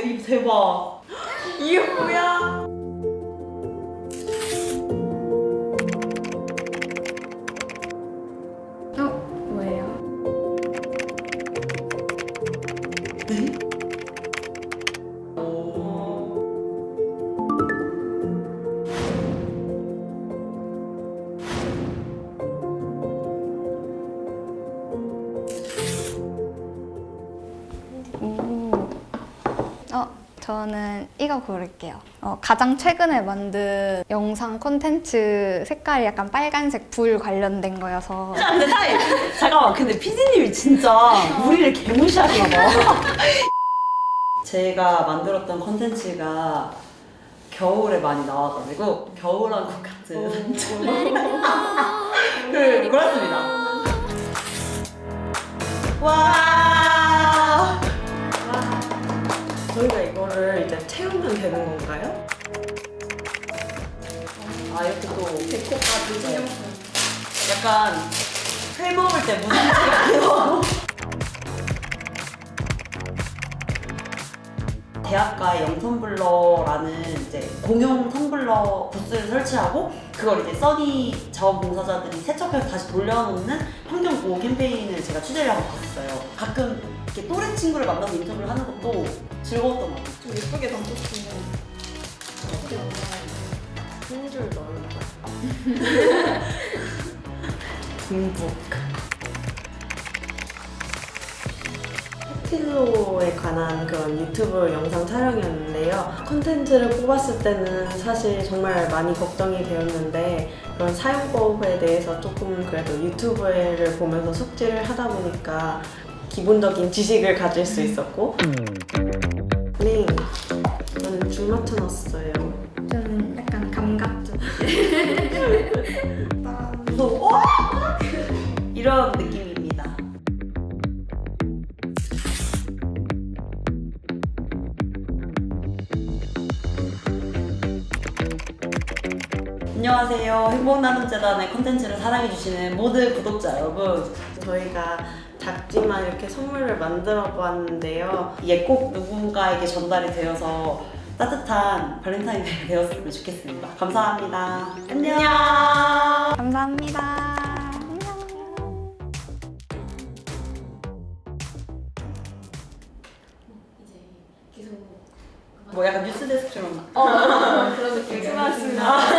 대, 대박. 이게 뭐야? 어? 뭐예요? 네? 저는 이거 고를게요. 어, 가장 최근에 만든 영상 콘텐츠 색깔이 약간 빨간색 불 관련된 거여서 아, 근데 타임. 잠깐만. 근데 피디님이 진짜 우리를 개무시하시나 봐. 제가 만들었던 컨텐츠가 겨울에 많이 나와가지고 겨울왕국 같은 그 그렇습니다. 와. 채우면 되는 건가요? 아 이렇게 또 데코까지 신경 약간 회 먹을 때 무슨 같아요. 대학가의 영텀블러라는 이제 공용 텀블러 부스를 설치하고 그걸 이제 써니 자원봉사자들이 세척해서 다시 돌려놓는 보호 캠페인을 제가 취재를 하고 갔어요. 가끔 이렇게 또래 친구를 만나서 인터뷰를 하는 것도 즐거웠던 것 같아요. 좀 예쁘게 담고 싶은데 힘줄 넣을까? 중 국. 힐로에 관한 그런 유튜브 영상 촬영이었는데요. 컨텐츠를 뽑았을 때는 사실 정말 많이 걱정이 되었는데 그런 사용법에 대해서 조금 그래도 유튜브를 보면서 숙지를 하다 보니까 기본적인 지식을 가질 수 있었고 네, 저는 줄 맞춰놨어요. 좀 약간 감각적. 와! 이런 느낌 안녕하세요. 행복나눔재단의 컨텐츠를 사랑해주시는 모든 구독자 여러분. 저희가 작지만 이렇게 선물을 만들어 보았는데요. 이게 꼭 누군가에게 전달이 되어서 따뜻한 발렌타인데이가 되었으면 좋겠습니다. 감사합니다. 안녕. 감사합니다. 안녕. 뭐 약간 뉴스 데스크처럼 그런 느낌. 수고하셨습니다.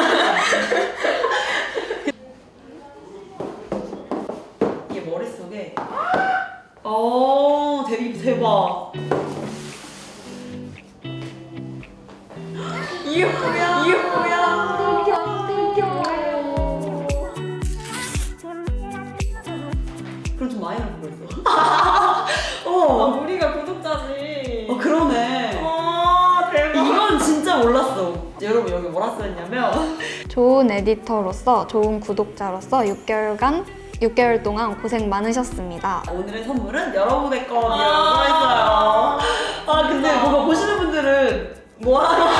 이게 뭐야 이게 뭐야 그럼 좀 많이 나고 있어 어, 우리가 구독자지. 어 그러네 와 대박. 이건 진짜 몰랐어 여러분 여기 뭐라 써있냐면 좋은 에디터로서 좋은 구독자로서 6개월간 6개월 동안 고생 많으셨습니다. 오늘의 선물은 여러분의 것이라고 써있어요. 아 근데 뭔가 보시는 분들은 뭐하는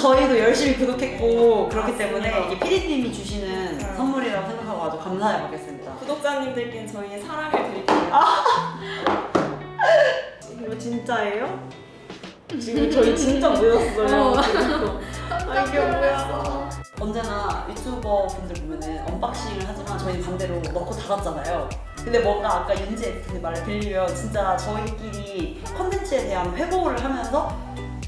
저희도 열심히 구독했고 그렇기 때문에 이게 피디님이 주시는 선물이라고 생각하고 아주 감사해 받겠습니다. 구독자님들께는 저희의 사랑을 드릴게요. 이거 진짜예요? 지금 저희 진짜 모였어요. 아 이게 뭐야? 언제나 유튜버 분들 보면은 언박싱을 하지만 저희는 반대로 넣고 닫았잖아요. 근데 뭔가 아까 윤지 에디터님 말을 빌리면 진짜 저희끼리 컨텐츠에 대한 회고를 하면서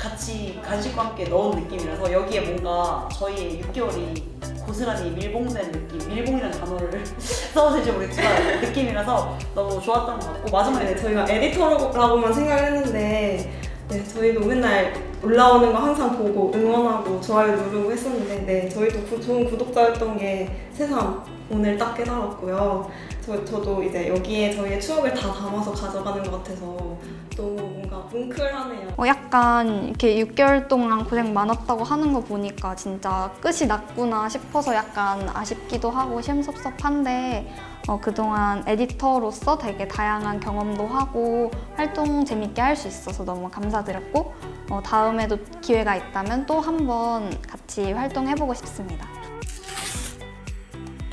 같이 간식과 함께 넣은 느낌이라서 여기에 뭔가 저희의 6개월이 고스란히 밀봉된 느낌, 밀봉이라는 단어를 써도 될지 모르겠지만 느낌이라서 너무 좋았던 것 같고 마지막에 네, 저희가 에디터라고만 생각을 했는데 네, 저희도 맨날 올라오는 거 항상 보고 응원하고 좋아요 누르고 했었는데 네, 저희도 구- 좋은 구독자였던 게 새삼 오늘 딱 깨달았고요. 저, 저도 이제 여기에 저희의 추억을 다 담아서 가져가는 것 같아서 또 뭔가 뭉클하네요. 어, 약간 이렇게 6개월 동안 고생 많았다고 하는 거 보니까 진짜 끝이 났구나 싶어서 약간 아쉽기도 하고 시험섭섭한데 어, 그동안 에디터로서 되게 다양한 경험도 하고 활동 재밌게 할 수 있어서 너무 감사드렸고 어, 다음에도 기회가 있다면 또 한번 같이 활동해보고 싶습니다.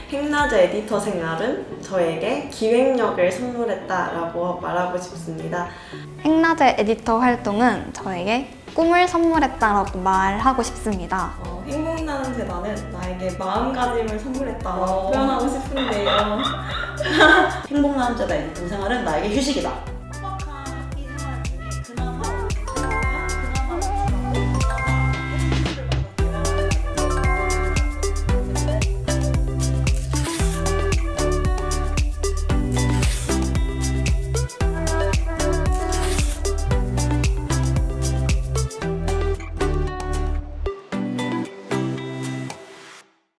행나제 에디터 생활은 저에게 기획력을 선물했다라고 말하고 싶습니다. 행라제 에디터 활동은 저에게 꿈을 선물했다라고 말하고 싶습니다. 어, 행복나는 재단은 나에게 마음가짐을 선물했다고 어. 표현하고 싶은데요. 행복남자다 의 동생활은 나에게 휴식이다.